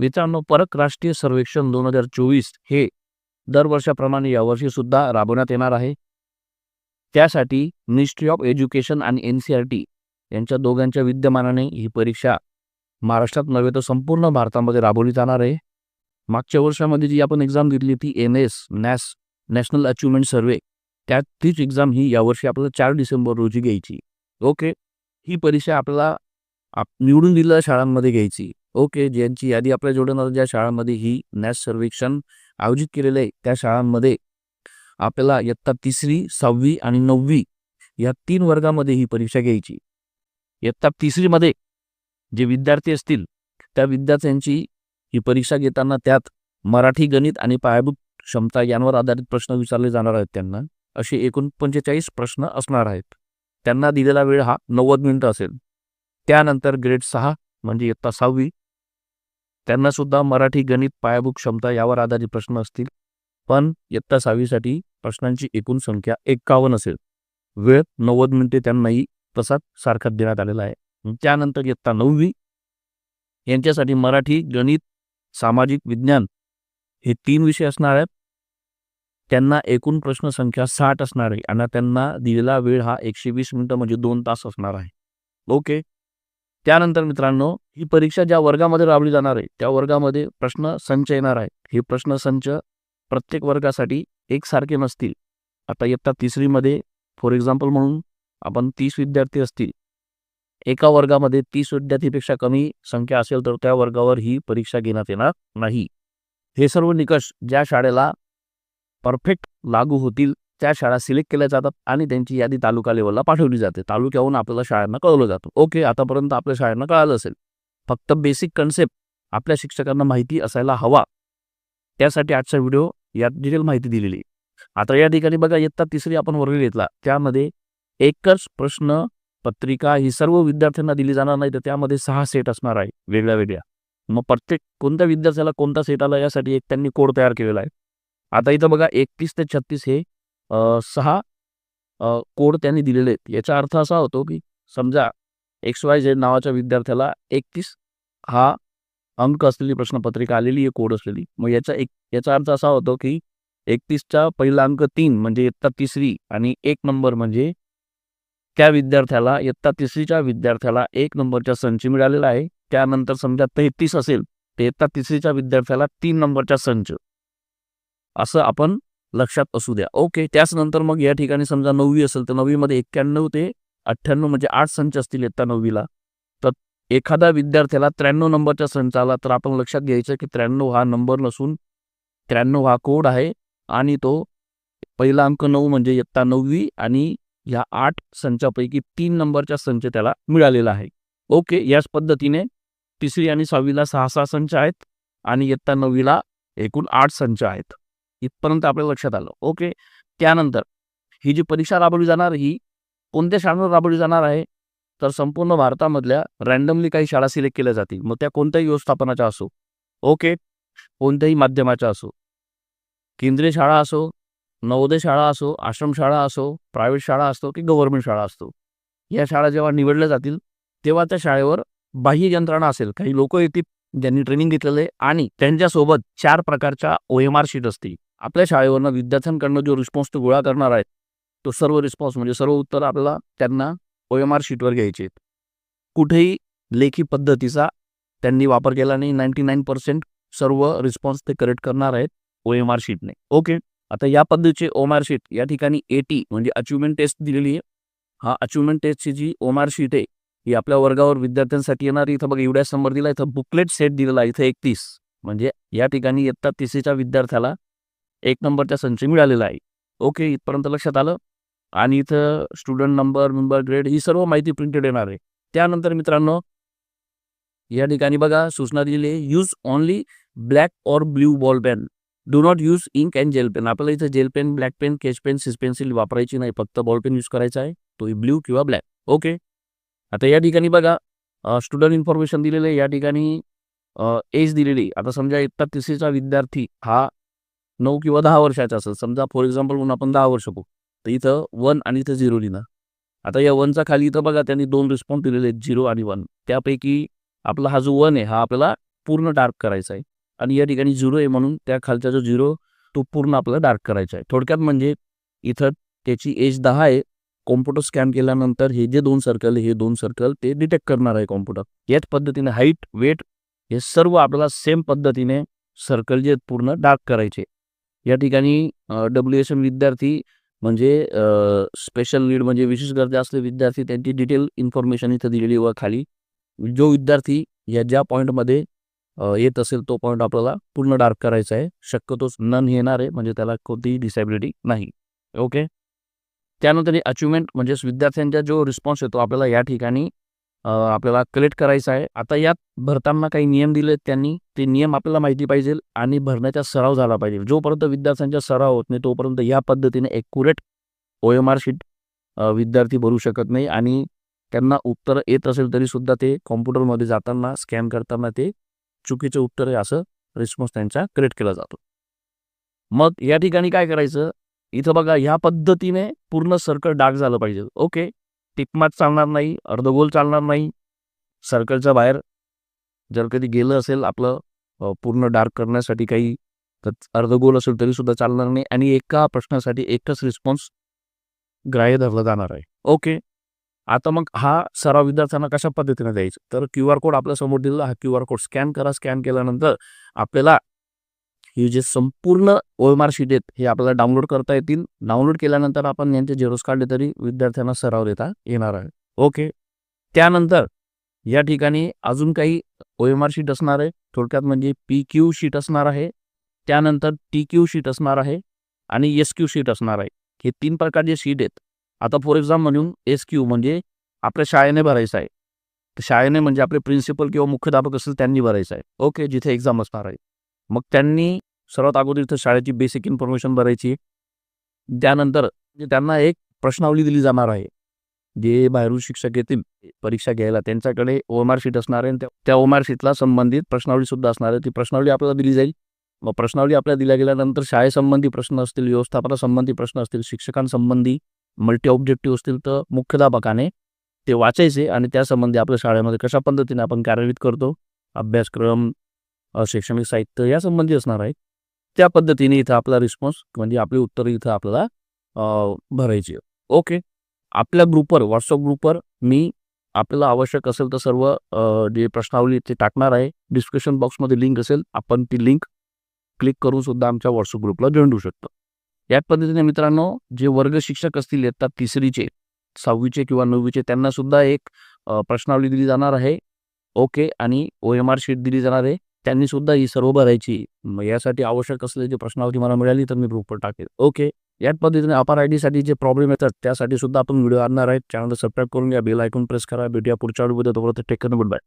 मित्रांनो परक राष्ट्रीय सर्वेक्षण दोन हजार चोवीस हे दरवर्षाप्रमाणे यावर्षी सुद्धा राबवण्यात येणार आहे. त्यासाठी मिनिस्ट्री ऑफ एज्युकेशन आणि एन सी आर टी यांच्या दोघांच्या विद्यमानाने ही परीक्षा महाराष्ट्रात नव्हे तर संपूर्ण भारतामध्ये राबवली जाणार आहे. मागच्या वर्षामध्ये जी आपण एक्झाम दिली ती N S NAS national achievement survey त्यात तीच एक्झाम ही यावर्षी आपल्याला चार डिसेंबर रोजी घ्यायची. ओके? ही परीक्षा आपल्याला आप निवडून दिलेल्या शाळांमध्ये घ्यायची. ओके ज्यांची यादी आपल्या जोडणार ज्या शाळांमध्ये ही नॅश सर्वेक्षण आयोजित केलेलं आहे त्या शाळांमध्ये आपल्याला इयत्ता तिसरी सहावी आणि नववी या तीन वर्गामध्ये ही परीक्षा घ्यायची. इयत्ता तिसरीमध्ये जे विद्यार्थी असतील त्या विद्यार्थ्यांची ही परीक्षा घेताना त्यात मराठी गणित आणि पायाभूत क्षमता यांवर आधारित प्रश्न विचारले जाणार आहेत त्यांना. असे एकूण पंचेचाळीस प्रश्न असणार आहेत. त्यांना दिलेला वेळ हा नव्वद मिनिटं असेल. त्यानंतर ग्रेड सहा म्हणजे इयत्ता सहावी त्यांना सुद्धा मराठी गणित पायाभूत क्षमता यावर आधारित प्रश्न असतील. पण इयत्ता सहावीसाठी प्रश्नांची एकूण संख्या एक्कावन्न असेल. वेळ नव्वद मिनिटे त्यांनाही तसाच सारखाच देण्यात आलेला आहे. त्यानंतर इयत्ता नववी. यांच्यासाठी मराठी गणित सामाजिक विज्ञान हे तीन विषय असणार आहेत. त्यांना एकूण प्रश्न संख्या साठ असणार आहे. आणि त्यांना दिलेला वेळ हा एकशे वीस मिनिटं म्हणजे दोन तास असणार आहे. ओके? त्यानंतर मित्रांनो ही परीक्षा ज्या वर्गामध्ये राबली जाणार आहे त्या वर्गामध्ये प्रश्न संच येणार आहे. हे प्रश्न संच प्रत्येक वर्गासाठी एकसारखे नसतील. आता इयत्ता तिसरीमध्ये फॉर एक्झाम्पल म्हणून आपण तीस विद्यार्थी असतील. एका वर्गामध्ये तीस विद्यार्थीपेक्षा कमी संख्या असेल तर त्या वर्गावर ही परीक्षा घेण्यात येणार नाही. हे सर्व निकष ज्या शाळेला परफेक्ट लागू होतील त्या शाळा सिलेक्ट केल्या जातात आणि त्यांची यादी तालुका लेवलला पाठवली जाते. तालुक्याहून आपल्याला शाळांना कळवलं जातं. ओके आतापर्यंत आपल्या शाळांना कळालं असेल. फक्त बेसिक कन्सेप्ट आपल्या शिक्षकांना माहिती असायला हवा. त्यासाठी आजचा व्हिडिओ यात डिटेल माहिती दिलेली आता या ठिकाणी बघा इयत्ता तिसरी आपण वर्ग घेतला. त्यामध्ये एकच प्रश्न पत्रिका ही सर्व विद्यार्थ्यांना दिली जाणार नाही तर त्यामध्ये सहा सेट असणार आहे वेगळ्या वेगळ्या. मग प्रत्येक कोणत्या विद्यार्थ्याला कोणता सेट आला यासाठी एक त्यांनी कोड तयार केलेला आहे. आता इथं बघा एकतीस ते छत्तीस हे सहा कोड त्यांनी दिलेले आहेत. याचा अर्थ असा होतो की समजा एक्स वाय झेड नावाच्या विद्यार्थ्याला एकतीस हा अंक असलेली प्रश्नपत्रिका आलेली आहे कोड असलेली. मग याचा एक याचा अर्थ असा होतो की एकतीसचा पहिला अंक तीन म्हणजे इयत्ता तिसरी आणि एक नंबर म्हणजे त्या विद्यार्थ्याला इयत्ता तिसरीच्या विद्यार्थ्याला एक नंबरचा संच मिळालेला आहे. त्यानंतर समजा तेहतीस असेल तर इयत्ता तिसरीच्या विद्यार्थ्याला तीन नंबरचा संच. असं आपण लक्षात असू द्या. ओके त्याच नंतर मग या ठिकाणी समजा नववी असेल तर नववीमध्ये एक्क्याण्णव ते अठ्ठ्याण्णव म्हणजे आठ संच असतील इयत्ता नववीला. तर एखाद्या विद्यार्थ्याला त्र्याण्णव नंबरचा संच आला तर आपण लक्षात घ्यायचं की त्र्याण्णव हा नंबर नसून त्र्याण्णव हा कोड आहे आणि तो पहिला अंक नऊ म्हणजे इयत्ता नववी आणि ह्या आठ संचापैकी तीन नंबरचा संच त्याला मिळालेला आहे. ओके याच पद्धतीने तिसरी आणि सहावीला सहा सहा संच आहेत आणि इयत्ता नववीला एकूण आठ संच आहेत. इथपर्यंत आपल्या लक्षात आलं. ओके? त्यानंतर ही जी परीक्षा राबवली जाणार ही कोणत्या शाळांवर राबवली जाणार आहे? तर संपूर्ण भारतामधल्या रँडमली काही शाळा सिलेक्ट केल्या जातील. मग त्या कोणत्याही व्यवस्थापनाच्या असो ओके? कोणत्याही माध्यमाच्या असो केंद्रीय शाळा असो नवोदय शाळा असो आश्रमशाळा असो प्रायव्हेट शाळा असतो की गव्हर्नमेंट शाळा असतो या शाळा जेव्हा निवडल्या जातील तेव्हा त्या शाळेवर बाह्य यंत्रणा असेल. काही लोक येतील ज्यांनी ट्रेनिंग घेतलेलं आहे आणि त्यांच्यासोबत चार प्रकारच्या ओ एम आर शीट असतील. आपल्या शाळेवरनं विद्यार्थ्यांकडनं जो रिस्पॉन्स तो गोळा करणार आहे तो सर्व रिस्पॉन्स म्हणजे सर्व उत्तर आपल्याला त्यांना ओ एम आर शीटवर घ्यायचे कुठेही लेखी पद्धतीचा त्यांनी वापर केला नाही नाईन्टी नाईन पर्सेंट सर्व रिस्पॉन्स ते करेक्ट करणार आहेत ओ एम आर शीटने ओके आता या पद्धतीचे ओम आर शीट या ठिकाणी ए टी म्हणजे अचिव्हमेंट टेस्ट दिलेली आहे. हा अचिव्हमेंट टेस्टची जी ओम आर शीट आहे ही आपल्या वर्गावर विद्यार्थ्यांसाठी येणार इथं बघा एवढ्या समोर दिला इथं बुकलेट सेट दिलेला आहे. इथं एकतीस. म्हणजे या ठिकाणी इयत्ता तिसरीच्या विद्यार्थ्याला एक नंबरचा संच मिळालेला आहे. ओके इथपर्यंत लक्षात आलं? आणि इथं स्टुडंट नंबर मेंबर ग्रेड ही सर्व माहिती प्रिंटेड येणार आहे. त्यानंतर मित्रांनो या ठिकाणी बघा सूचना दिलेली आहे use only black or blue ball pen do not use ink and gel pen आपल्याला इथं gel pen black pen sketch pen सिस पेन्सिल वापरायची नाही. फक्त बॉल पेन यूज करायचा आहे. तो ब्ल्यू किंवा ब्लॅक ओके? आता या ठिकाणी बघा स्टुडंट इन्फॉर्मेशन दिलेलं आहे. या ठिकाणी एज दिलेली आता समजा इयत्ता तिसरीचा विद्यार्थी हा नऊ किंवा दहा वर्षाचा असेल समजा फॉर एक्झाम्पल म्हणून आपण दहा वर्ष बघू. तर इथं वन आणि इथं झिरो लिहिणार आता या वनचा खाली इथं बघा त्यांनी दोन रिस्पॉन्स दिलेले आहेत झिरो आणि वन. त्यापैकी आपला हा जो वन आहे हा आपल्याला पूर्ण डार्क करायचा आहे. आणि या ठिकाणी झिरो आहे म्हणून त्या खालचा जो झिरो तो पूर्ण आपल्याला डार्क करायचा आहे. थोडक्यात म्हणजे इथं त्याची एज दहा आहे. कॉम्प्युटर स्कॅन केल्यानंतर हे जे दोन सर्कल हे दोन सर्कल ते डिटेक्ट करणार आहे कॉम्प्युटर याच पद्धतीने हाईट वेट हे सर्व आपल्याला सेम पद्धतीने सर्कल जे आहेत पूर्ण डार्क करायचे. या ठिकाणी डब्ल्यू एस एम विद्यार्थी म्हणजे स्पेशल नीड म्हणजे विशेष गरजा असलेले विद्यार्थी त्यांची डिटेल इन्फॉर्मेशन इथं दिलेली व खाली. जो विद्यार्थी या ज्या पॉईंटमध्ये येत असेल तो पॉईंट आपल्याला पूर्ण डार्क करायचा आहे. शक्यतोच नन येणार आहे म्हणजे त्याला कोणतीही डिसॅबिलिटी नाही. ओके त्यानंतर अचिव्हमेंट म्हणजेच विद्यार्थ्यांचा जो रिस्पॉन्स येतो आपल्याला या ठिकाणी आपल्याला कलेक्ट करायचं आहे. आता यात भरताना काही नियम दिलेत त्यांनी. ते नियम आपल्याला माहिती पाहिजे आणि भरण्याचा सराव झाला पाहिजे. जोपर्यंत विद्यार्थ्यांचा सराव होत नाही तोपर्यंत या पद्धतीने accurate O M R sheet विद्यार्थी भरू शकत नाही आणि त्यांना उत्तर येत असेल तरी सुद्धा ते कॉम्प्युटरमध्ये जाताना स्कॅन करताना ते चुकीचे उत्तर आहे असं रिस्पॉन्स त्यांचा क्रिएट केला जातो. मग या ठिकाणी काय करायचं? इथं बघा ह्या पद्धतीने पूर्ण सर्कल डार्क झालं पाहिजे. ओके टिपमात चालणार नाही अर्धगोल चालणार नाही. सर्कलच्या बाहेर जर कधी गेलं असेल आपलं पूर्ण डार्क करण्यासाठी काही तर अर्धगोल असेल तरी सुद्धा चालणार नाही आणि एका प्रश्नासाठी एकच रिस्पॉन्स ग्राह्य धरला जाणार आहे. ओके. आता मग हा सराव विद्यार्थ्यांना कशा पद्धतीने द्यायचा? तर क्यू आर कोड आपल्यासमोर दिलेला हा क्यू आर कोड स्कॅन करा. स्कॅन केल्यानंतर आपल्याला हे जे संपूर्ण ओ एम आर शीट आहेत हे आपल्याला डाउनलोड करता येतील. डाउनलोड केल्यानंतर आपण यांचे झेरोस काढले तरी विद्यार्थ्यांना सराव देता येणार आहे. ओके त्यानंतर या ठिकाणी अजून काही ओ एम आर शीट असणार आहे. थोडक्यात म्हणजे पी क्यू शीट असणार आहे. त्यानंतर टी क्यू शीट असणार आहे आणि एस क्यू शीट असणार आहे. हे तीन प्रकारचे शीट आहेत. आता फॉर एक्झाम्पल म्हणून एस क्यू म्हणजे आपल्या शाळेने भरायचं आहे. तर शाळेने म्हणजे आपले प्रिन्सिपल किंवा मुख्याध्यापक असेल त्यांनी भरायचं आहे. ओके जिथे एक्झाम असणार आहे. मग त्यांनी सर्वात अगोदर इथं शाळेची बेसिक इन्फॉर्मेशन भरायची. त्यानंतर म्हणजे त्यांना एक प्रश्नावली दिली जाणार आहे. जे बाहेरून शिक्षक येतील परीक्षा घ्यायला त्यांच्याकडे ओएमआर शीट असणार आहे आणि त्या- त्या शीटला संबंधित प्रश्नावली सुद्धा असणार आहे. ती प्रश्नावली आपल्याला दिली जाईल. मग प्रश्नावली आपल्याला दिल्या गेल्यानंतर शाळेसंबंधी प्रश्न असतील व्यवस्थापनासंबंधी प्रश्न असतील शिक्षकांसंबंधी मल्टी ऑब्जेक्टिव्ह असतील तर मुख्याध्यापकाने ते वाचायचे आणि त्यासंबंधी आपल्या शाळेमध्ये कशा पद्धतीने आपण कार्यान्वित करतो अभ्यासक्रम शैक्षणिक साहित्य या संबंधी असणार आहे. त्या पद्धतीने इथं आपला रिस्पॉन्स म्हणजे आपली उत्तरं इथं आपल्याला भरायची ओके. आपल्या ग्रुपवर व्हॉट्सअप ग्रुपवर मी आपल्याला आवश्यक असेल तर सर्व जे प्रश्नावली ते टाकणार आहे. डिस्क्रिप्शन बॉक्समध्ये लिंक असेल आपण ती लिंक क्लिक करून सुद्धा आमच्या व्हॉट्सअप ग्रुपला जॉईन होऊ शकतो. याच पद्धतीने मित्रांनो जे वर्ग शिक्षक असतील इयत्ता तिसरीचे सहावीचे किंवा नववीचे त्यांना सुद्धा एक प्रश्नावली दिली जाणार आहे. ओके. आणि ओ एम आर शीट दिली जाणार आहे. त्यांनी सुद्धा ही सर्व भरायची. मग यासाठी आवश्यक असलेली जी प्रश्नावली मला मिळाली तर मी ग्रुपवर टाकेल. ओके याच पद्धतीने अपार आय डीसाठी जे प्रॉब्लेम येतात त्यासाठी सुद्धा आपण व्हिडिओ आणणार आहेत. चॅनल सबस्क्राईब करून घ्या बेल ऐकून प्रेस करा. भेटूया पुढच्या व्हिडिओ तोपर्यंत टेक गुड बाय